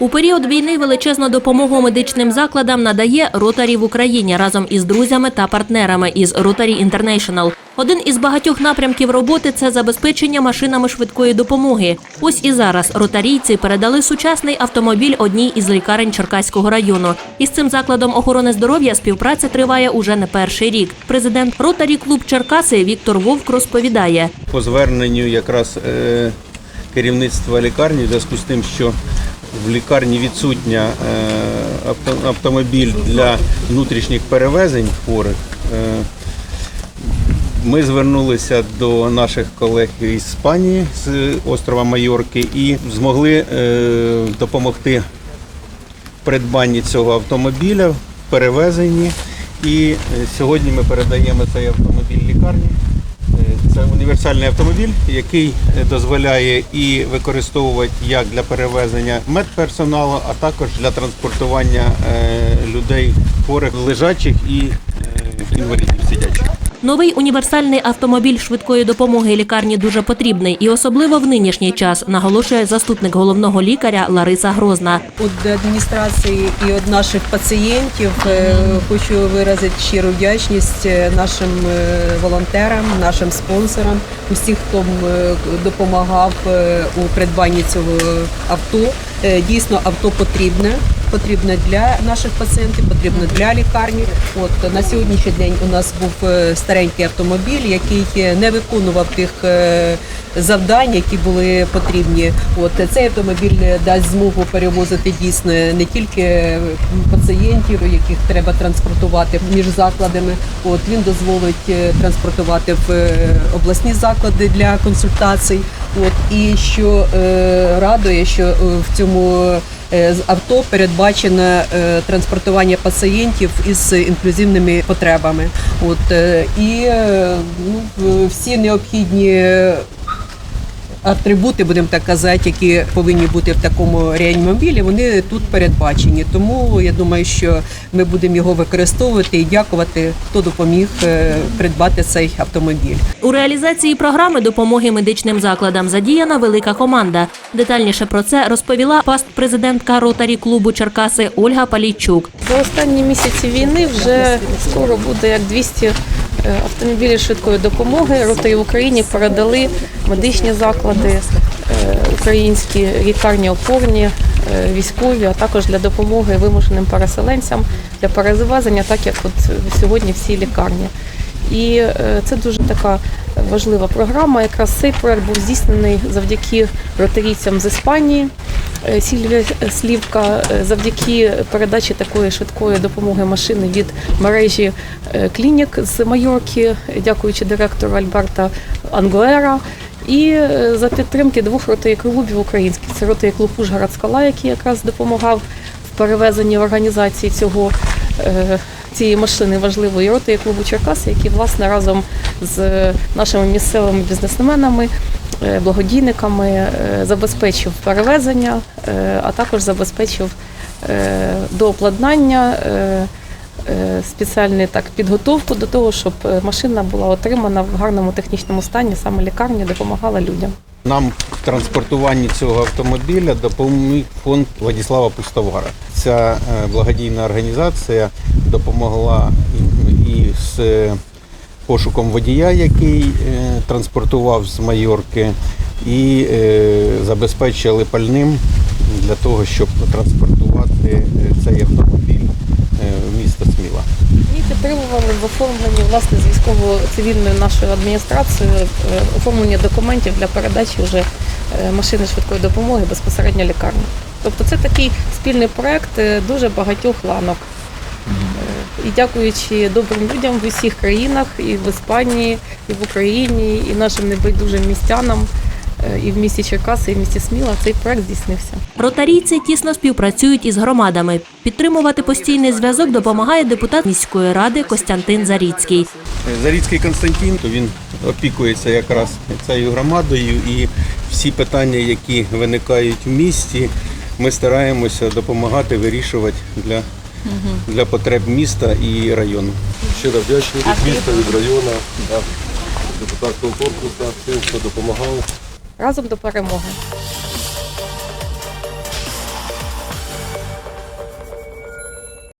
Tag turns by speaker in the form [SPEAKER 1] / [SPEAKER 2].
[SPEAKER 1] У період війни величезну допомогу медичним закладам надає Ротарі в Україні разом із друзями та партнерами із Rotary International. Один із багатьох напрямків роботи це забезпечення машинами швидкої допомоги. Ось і зараз ротарійці передали сучасний автомобіль одній із лікарень Черкаського району. Із цим закладом охорони здоров'я співпраця триває уже не перший рік. Президент Ротарі клуб Черкаси Віктор Вовк розповідає.
[SPEAKER 2] по зверненню якраз е, керівництва лікарні, в зв'язку з тим, що в лікарні відсутня е, автомобіль для внутрішніх перевезень хворих. е, Ми звернулися до наших колег із Іспанії з острова Майорки і змогли е, допомогти придбанні цього автомобіля, в перевезенні. І сьогодні ми передаємо цей автомобіль лікарні. Е, Це універсальний автомобіль, який е, дозволяє і використовувати як для перевезення медперсоналу, а також для транспортування е, людей хворих лежачих і інвалідів сидячих.
[SPEAKER 1] Новий універсальний автомобіль швидкої допомоги лікарні дуже потрібний і особливо в нинішній час, наголошує заступник головного лікаря Лариса Грозна.
[SPEAKER 3] Від адміністрації і від наших пацієнтів е, хочу виразити щиру вдячність е, нашим е, волонтерам, нашим спонсорам, усіх, хто допомагав у придбанні цього авто. Дійсно, авто потрібне. Потрібне для наших пацієнтів, потрібне для лікарні. От на сьогоднішній день у нас був е, старенький автомобіль, який е, не виконував тих е, завдань, які були потрібні. От цей автомобіль дасть змогу перевозити дійсно не тільки пацієнтів, яких треба транспортувати між закладами. От він дозволить транспортувати в обласні заклади для консультацій. От і що е, радує, що в цьому з авто передбачено е, транспортування пацієнтів із інклюзивними потребами. От е, і е, ну, всі необхідні атрибути, будемо так казати, які повинні бути в такому реанімобілі, вони тут передбачені. Тому я думаю, що ми будемо його використовувати і дякувати, хто допоміг е, придбати цей автомобіль.
[SPEAKER 1] У реалізації програми допомоги медичним закладам задіяна велика команда. Детальніше про це розповіла паст-президентка ротарі клубу Черкаси Ольга Палійчук.
[SPEAKER 4] За останні місяці війни вже скоро буде як 200 е, автомобілів швидкої допомоги. Роти в Україні передали медичні заклади, е, українські лікарні опорні, е, військові, а також для допомоги вимушеним переселенцям для перевезення, так як от сьогодні всі лікарні. І це дуже така важлива програма. Якраз цей проект був здійснений завдяки ротарійцям з Іспанії. Е, Сільвія Слівка е, завдяки передачі такої швидкої допомоги машини від мережі е, клінік з Майорки, дякуючи директору Альберта Англера. І е, за підтримки двох ротарі українських. Це ротарі клуб Ужгород Скала, який якраз допомагав в перевезенні в організації цього е, цієї машини важливої роти клубу Черкаси, які власне разом з нашими місцевими бізнесменами, е, благодійниками е, забезпечив перевезення, е, а також забезпечив е, дообладнання. е, е, Спеціальну так підготовку до того, щоб е, машина була отримана в гарному технічному стані, саме лікарня допомагала людям.
[SPEAKER 2] Нам в транспортуванні цього автомобіля допоміг фонд Владислава Пустовара. Ця е, благодійна організація допомогла і- з е, пошуком водія, який е, транспортував з Майорки, і е, забезпечили пальним для того, щоб транспортувати е, цей автомобіль в місто Сміла.
[SPEAKER 4] І підтримували в оформленні власне з військово-цивільною нашою адміністрацією оформлення документів для передачі вже машини швидкої допомоги безпосередньо лікарні. Тобто це такий спільний проект дуже багатьох ланок. І дякуючи добрим людям в усіх країнах, і в Іспанії, і в Україні, і нашим небайдужим містянам, е, і в місті Черкаси, і в місті Сміла цей проект здійснився.
[SPEAKER 1] Ротарійці тісно співпрацюють із громадами. Підтримувати постійний зв'язок допомагає депутат міської ради Костянтин Заріцький.
[SPEAKER 2] Зарідський Константин, то він опікується якраз цією громадою і всі питання, які виникають в місті, ми стараємося допомагати вирішувати для, для потреб міста і району.
[SPEAKER 5] Щиро вдячні від міста, від району, депутатського корпусу, всім, хто допомагав.
[SPEAKER 4] Разом до перемоги.